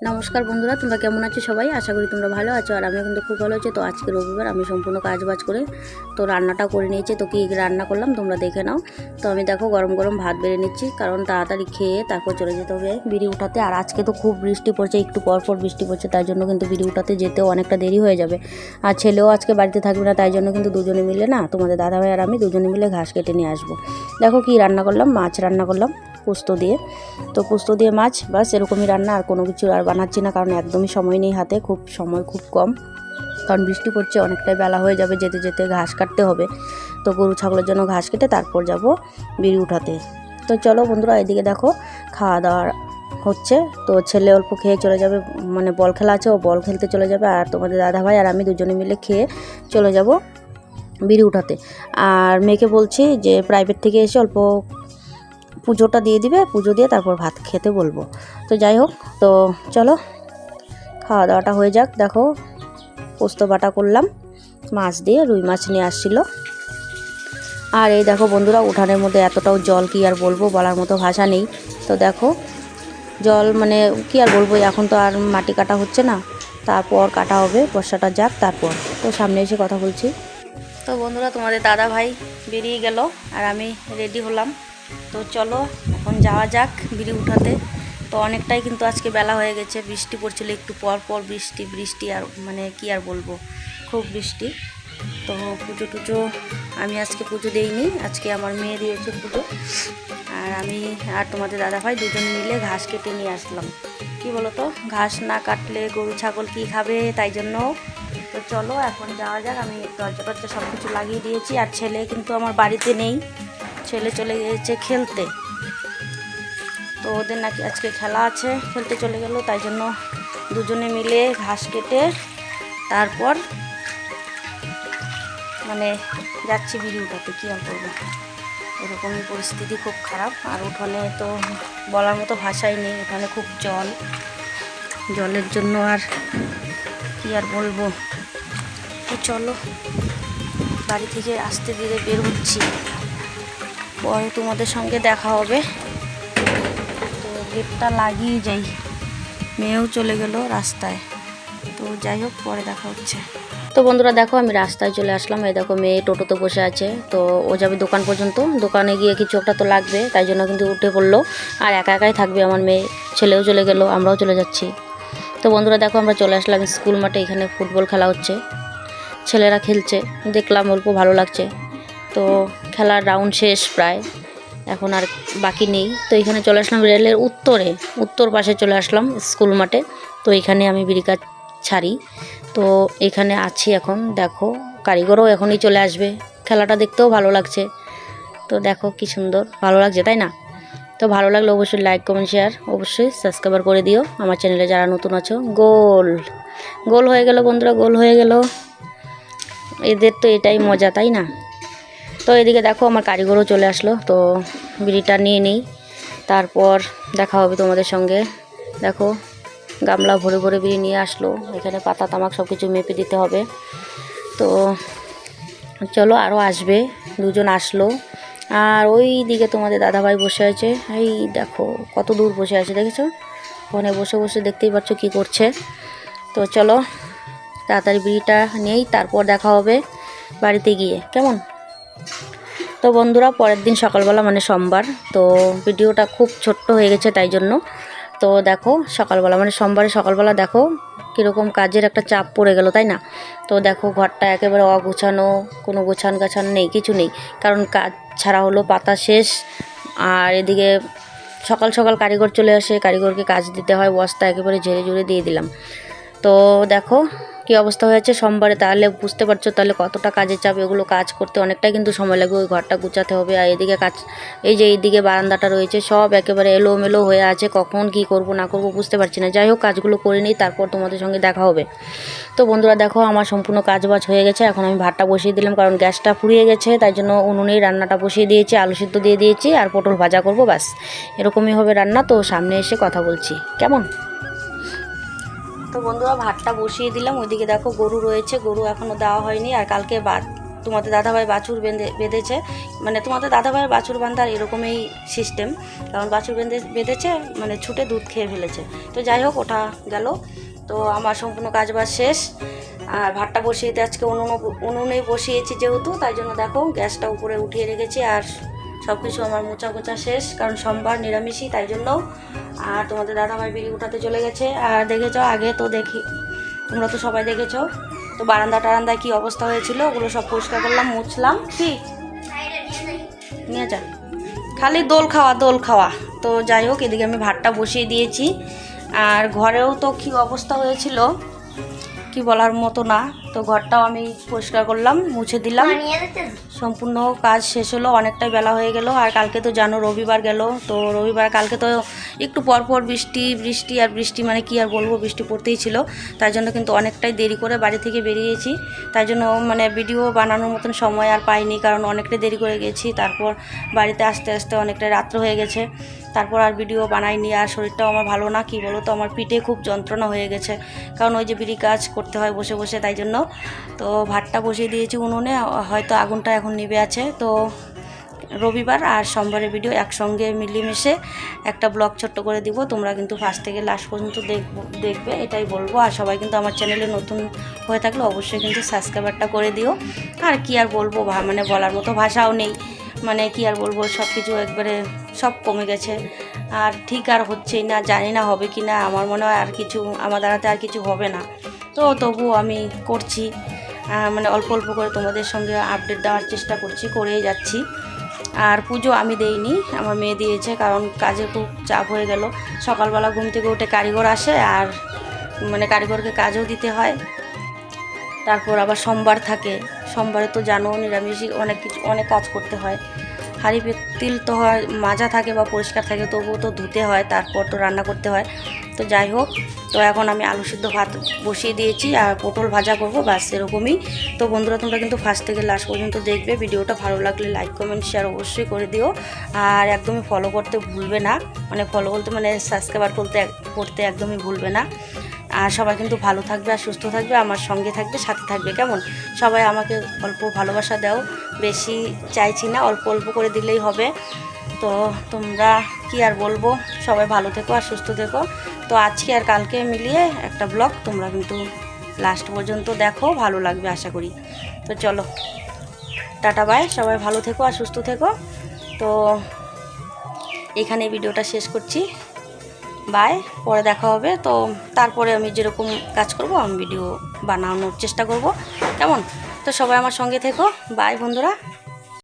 নমস্কার বন্ধুরা, তোমরা কেমন আছো সবাই? আশা করি তোমরা ভালো আছো আর আমিও কিন্তু খুব ভালো আছি। তো আজকে রবিবার, আমি সম্পূর্ণ কাজ বাজ করে তো রান্নাটা করে নিয়েছি। তো কী রান্না করলাম তোমরা দেখে নাও। তো আমি দেখো গরম গরম ভাত বেড়ে নিচ্ছি, কারণ তাড়াতাড়ি খেয়ে তারপর চলে যেতে হবে বিড়ি উঠাতে। আর আজকে তো খুব বৃষ্টি পড়ছে, একটু পর পর বৃষ্টি পড়ছে তাই জন্য কিন্তু বিড়ি উঠাতে যেতেও অনেকটা দেরি হয়ে যাবে। আর ছেলেও আজকে বাড়িতে থাকবে না, তাই জন্য কিন্তু দুজনে মিলে না, তোমাদের দাদাভাই আর আমি দুজনে মিলে ঘাস কেটে নিয়ে আসব। দেখো কি রান্না করলাম, মাছ রান্না করলাম। পোস্ত দিয়ে। তো পোস্ত দিয়ে মাছ বাস এরকমই রান্না, আর কোনো কিছু আর বানাচ্ছি না, কারণ একদমই সময় নেই হাতে, খুব সময় খুব কম। কারণ বৃষ্টি পড়ছে, অনেকটাই বেলা হয়ে যাবে, যেতে যেতে ঘাস কাটতে হবে। তো গরু, ছাগলের জন্য ঘাস কেটে তারপর যাব বিড়ি উঠাতে। তো চলো বন্ধুরা, এদিকে দেখো, খাওয়া দাওয়া হচ্ছে। তো ছেলে অল্প খেয়ে চলে যাবে মানে বল খেলা আছে, ও বল খেলতে চলে যাবে, আর তোমাদের দাদাভাই আর আমি দুজনে মিলে খেয়ে চলে যাব বিড়ি উঠাতে। আর মেয়েকে বলছি যে প্রাইভেট থেকে এসে অল্প পুজোটা দিয়ে দিবে, পুজো দিয়ে তারপর ভাত খেতে বলব। তো যাই হোক, তো চলো খাওয়া দাওয়াটা হয়ে যাক। দেখো, পোস্ত বাটা করলাম, মাছ দিয়ে রুই মাছ নিয়ে আসছিল। আর এই দেখো বন্ধুরা, উঠানের মধ্যে এতটাও জল কি আর বলব, বলার মতো ভাষা নেই। তো দেখো, জল মানে কি আর বলব, এখন তো আর মাটি কাটা হচ্ছে না। তারপর কাটা হবে, বর্ষাটা যাক তারপর। তো সামনে এসে কথা বলছি। তো বন্ধুরা, তোমাদের দাদা ভাই বেরিয়ে গেল, আর আমি রেডি হলাম। তো চলো, এখন যাওয়া যাক বিড়ি উঠাতে। তো অনেকটাই কিন্তু আজকে বেলা হয়ে গেছে, বৃষ্টি পড়ছিল একটু পর পর বৃষ্টি বৃষ্টি আর মানে কি আর বলব, খুব বৃষ্টি। তো পুজো টুজো আমি আজকে পুজো দেইনি, আজকে আমার মেয়ে দিয়েছে পুজো। আর আমি আর তোমাদের দাদা ভাই দুজন মিলে ঘাস কেটে নিয়ে আসলাম। কি বলো তো ঘাস না কাটলে গরু, ছাগল কি খাবে, তাই জন্য। তো চলো, এখন যাওয়া যাক, আমি দরজা টরজা সব কিছু লাগিয়ে দিয়েছি, আর ছেলে কিন্তু আমার বাড়িতে নেই। ছেলে চলে গিয়েছে খেলতে। তো ওদের নাকি আজকে খেলা আছে, খেলতে চলে গেল, তাই জন্য দুজনে মিলে ঘাস কেটে তারপর মানে যাচ্ছি বিড়ি উঠাতে কী আর করব এরকমই পরিস্থিতি খুব খারাপ, আর উঠোনে তো বলার মতো ভাষাই নেই, উঠোনে খুব জল। জলের জন্য আর কী আর বলব। চলো, বাড়ি থেকে আসতে ধীরে বের হচ্ছি। পরে তোমাদের সঙ্গে দেখা হবে। তো গেটটা লাগিয়ে যাই। মেয়েও চলে গেল রাস্তায়। তো যাই হোক, পরে দেখা হচ্ছে। তো বন্ধুরা দেখো, আমি রাস্তায় চলে আসলাম। এই দেখো, মেয়ে টোটোতে বসে আছে। তো ও যাবে দোকান পর্যন্ত। দোকানে গিয়ে কিছু একটা তো লাগবে। তাই জন্য কিন্তু উঠে পড়ল। আর একা একাই থাকবে আমার মেয়ে। ছেলেও চলে গেল, আমরাও চলে যাচ্ছি। তো বন্ধুরা দেখো, আমরা চলে আসলাম স্কুল মাঠে। এখানে ফুটবল খেলা হচ্ছে। ছেলেরা খেলছে। দেখলাম অল্প ভালো লাগছে। তো খেলার রাউন্ড শেষ প্রায়। এখন আর বাকি নেই। তো এখানে চলে আসলাম রেলের উত্তরে। উত্তর পাশে চলে আসলাম স্কুল মাঠে। তো এখানে আমি বিড়িকা ছাড়ি। তো এখানে আছি এখন। দেখো, কারিগরও এখনই চলে আসবে। খেলাটা দেখতেও ভালো লাগছে। তো দেখো কি সুন্দর। ভালো লাগছে, তাই না? তো ভালো লাগলে অবশ্যই লাইক কমেন্ট শেয়ার অবশ্যই সাবস্ক্রাইবার করে দিও। আমার চ্যানেলে যারা নতুন আছো, গোল। গোল হয়ে গেল বন্ধুরা, গোল হয়ে গেল। এদের তো এটাই মজা, তাই না? তো এদিকে দেখো আমার কারিগরও চলে আসলো, তো বিড়িটা নিয়ে নিই। তারপর দেখা হবে তোমাদের সঙ্গে। দেখো, গামলা ভরে ভরে বিড়ি নিয়ে আসলো। এখানে পাতা, তামাক সব কিছু মেপে দিতে হবে। তো চলো আরও আসবে। দুজন আসলো। আর ওই দিকে তোমাদের দাদাভাই বসে আছে। এই দেখো, কত দূর বসে আছে, দেখেছ? ওখানে বসে বসে দেখতেই পাচ্ছ কি করছে। তো চলো, তাড়াতাড়ি বিড়িটা নেই, তারপর দেখা হবে বাড়িতে গিয়ে। কেমন? তো বন্ধুরা, পরের দিন সকালবেলা মানে সোমবার, তো ভিডিওটা খুব ছোট্ট হয়ে গেছে তাই জন্য। তো দেখো, সকালবেলা মানে সোমবারে সকালবেলা দেখো কীরকম কাজের একটা চাপ পড়ে গেল, তাই না? তো দেখো, ঘরটা একেবারে অগোছানো, কোনো গোছান গাছান নেই, কিছু নেই। কারণ কাজ ছাড়া হলো, পাতা শেষ। আর এদিকে সকাল সকাল কারিগর চলে আসে, কারিগরকে কাজ দিতে হয়, বস্তা একেবারে ঝেড়ে ঝুড়ে দিয়ে দিলাম। তো দেখো কি অবস্থা হয়েছে সোমবারে? তাহলে বুঝতে পারছ তাহলে কতটা কাজের চাপ? এগুলো কাজ করতে অনেকটাই কিন্তু সময় লাগবে। ওই ঘরটা গুছাতে হবে। আর এদিকে কাজ, এই যে এইদিকে বারান্দাটা রয়েছে, সব একেবারে এলোমেলো হয়ে আছে। কখন কি করব, না করব বুঝতে পারছি না। যাই হোক, কাজগুলো করে নিই, তারপর তোমাদের সঙ্গে দেখা হবে। তো বন্ধুরা, দেখো আমার সম্পূর্ণ কাজ বাজ হয়ে গেছে। এখন আমি ভাতটা বসিয়ে দিলাম, কারণ গ্যাসটা ফুরিয়ে গেছে। তাই জন্য উনুনেই রান্নাটা বসিয়ে দিয়েছি, আলু সিদ্ধ দিয়ে দিয়েছি, আর পটল ভাজা করব, ব্যাস। এরকমই হবে রান্না। তো সামনে এসে কথা বলছি। কেমন? তো বন্ধুরা, ভাতটা বসিয়ে দিলাম। ওইদিকে দেখো গরু রয়েছে, গরু এখনও দেওয়া হয়নি। আর কালকে বাদ, তোমাদের দাদাভাই বাছুর বেঁধে, বেঁধেছে। মানে তোমাদের দাদাভাইয়ের বাছুর বান্ধার এরকমই সিস্টেম কারণ বাছুর বেঁধে, বেঁধেছে মানে ছুটে দুধ খেয়ে ফেলেছে। তো যাই হোক, ওটা গেল। তো আমার সম্পূর্ণ কাজ বাজ শেষ। আর ভাতটা বসিয়ে আজকে উনুন উনুনেই বসিয়েছি যেহেতু, তাই জন্য দেখো গ্যাসটা উপরে উঠিয়ে রেখেছি। আর সব কিছু আমার মোচা কোচা শেষ, কারণ সোমবার নিরামিষই, তাই জন্য। আর তোমাদের দাদাভাই বিড়ি উঠাতে চলে গেছে। আর দেখেছ, আগে তো দেখি, তোমরা তো সবাই দেখেছ। তো বারান্দা টারান্দায় কী অবস্থা হয়েছিল, ওগুলো সব পরিষ্কার করলাম, মুছলাম। কি? নিয়ে যা। খালি দোল খাওয়া দোল খাওয়া। তো যাই হোক, এদিকে আমি ভাতটা বসিয়ে দিয়েছি। আর ঘরেও তো কি অবস্থা হয়েছিল, কি বলার মতো না। তো ঘরটাও আমি পরিষ্কার করলাম, মুছে দিলাম। সম্পূর্ণ কাজ শেষ হলো, অনেকটাই বেলা হয়ে গেল। আর কালকে তো জানো, রবিবার গেল। তো রবিবার, কালকে তো একটু পর পর বৃষ্টি বৃষ্টি আর বৃষ্টি মানে কি আর বলব, বৃষ্টি পড়তেই ছিল। তাই জন্য কিন্তু অনেকটাই দেরি করে বাড়ি থেকে বেরিয়েছি। তাই জন্য মানে ভিডিও বানানোর মতন সময় আর পাইনি, কারণ অনেকটাই দেরি করে গেছি। তারপর বাড়িতে আসতে আসতে অনেকটাই রাত্র হয়ে গেছে। তারপর আর ভিডিও বানাইনি, আর শরীরটাও আমার ভালো না, কি বলো তো আমার পিঠে খুব যন্ত্রণা হয়ে গেছে। কারণ ওই যে বিড়ি কাজ করতে হয় বসে বসে, তাই জন্য তো ভাতটা বসিয়ে দিয়েছি উনুনে। হয়তো আগুনটা এখন নিভে আছে। তো রবিবার আর সোমবারের ভিডিও একসঙ্গে মিলিয়ে একটা ব্লগ ছোট্ট করে দিব। তোমরা কিন্তু ফার্স্ট থেকে লাস্ট পর্যন্ত দেখব এটাই বলব। আর সবাই কিন্তু আমার চ্যানেলে নতুন হয়ে থাকলে অবশ্যই কিন্তু সাবস্ক্রাইবারটা করে দিও। আর কি আর বলব মানে বলার মতো ভাষাও নেই। মানে কি আর বলব সব কিছু একবারে সব কমে গেছে। আর ঠিক আর হচ্ছেই না, জানি না হবে কি না আমার মনে হয় আর কিছু, আমার দ্বারাতে আর কিছু হবে না। তো তবুও আমি করছি। মানে অল্প অল্প করে তোমাদের সঙ্গে আপডেট দেওয়ার চেষ্টা করছি, করেই যাচ্ছি। আর পুজো আমি দেইনি, আমার মেয়ে দিয়েছে, কারণ কাজে খুব চাপ হয়ে গেল। সকালবেলা ঘুম থেকে উঠে কারিগর আসে, আর মানে কারিগরকে কাজও দিতে হয়। তারপর আবার সোমবার থাকে, সোমবারে তো জানো, নিরামিষই অনেক কিছু, অনেক কাজ করতে হয়। হাঁড়ি পেতিল তো হয়, মাজা থাকে বা পরিষ্কার থাকে, তবুও তো ধুতে হয়, তারপর তো রান্না করতে হয়। তো যাই হোক, তো এখন আমি আলু সিদ্ধ ভাত বসিয়ে দিয়েছি আর পটল ভাজা করব, ব্যাস এরকমই। তো বন্ধুরা, তোমরা কিন্তু ফার্স্ট থেকে লাস্ট পর্যন্ত দেখবে, ভিডিওটা ভালো লাগলে লাইক কমেন্ট শেয়ার অবশ্যই করে দিও। আর একদমই ফলো করতে ভুলবে না মানে ফলো বলতে মানে সাবস্ক্রাইবার করতে করতে একদমই ভুলবে না। আর সবাই কিন্তু ভালো থাকবে আর সুস্থ থাকবে, আমার সঙ্গে থাকবে, সাথে থাকবে, কেমন? সবাই আমাকে অল্প ভালোবাসা দাও, বেশি চাইছি না, অল্প অল্প করে দিলেই হবে। তো তোমরা কি আর বলব? সবাই ভালো থেকো আর সুস্থ থেকো। তো আজকে আর কালকে মিলিয়ে একটা ব্লগ তোমরা কিন্তু লাস্ট পর্যন্ত দেখো, ভালো লাগবে আশা করি। তো চলো, টাটা বাই সবাই ভালো থেকো আর সুস্থ থেকো। তো এখানে ভিডিওটা শেষ করছি। বাই পরে দেখা হবে। তো তারপরে আমি যেরকম কাজ করব, আমি ভিডিও বানানোর চেষ্টা করব। কেমন? তো সবাই আমার সঙ্গে থেকো। বাই বন্ধুরা।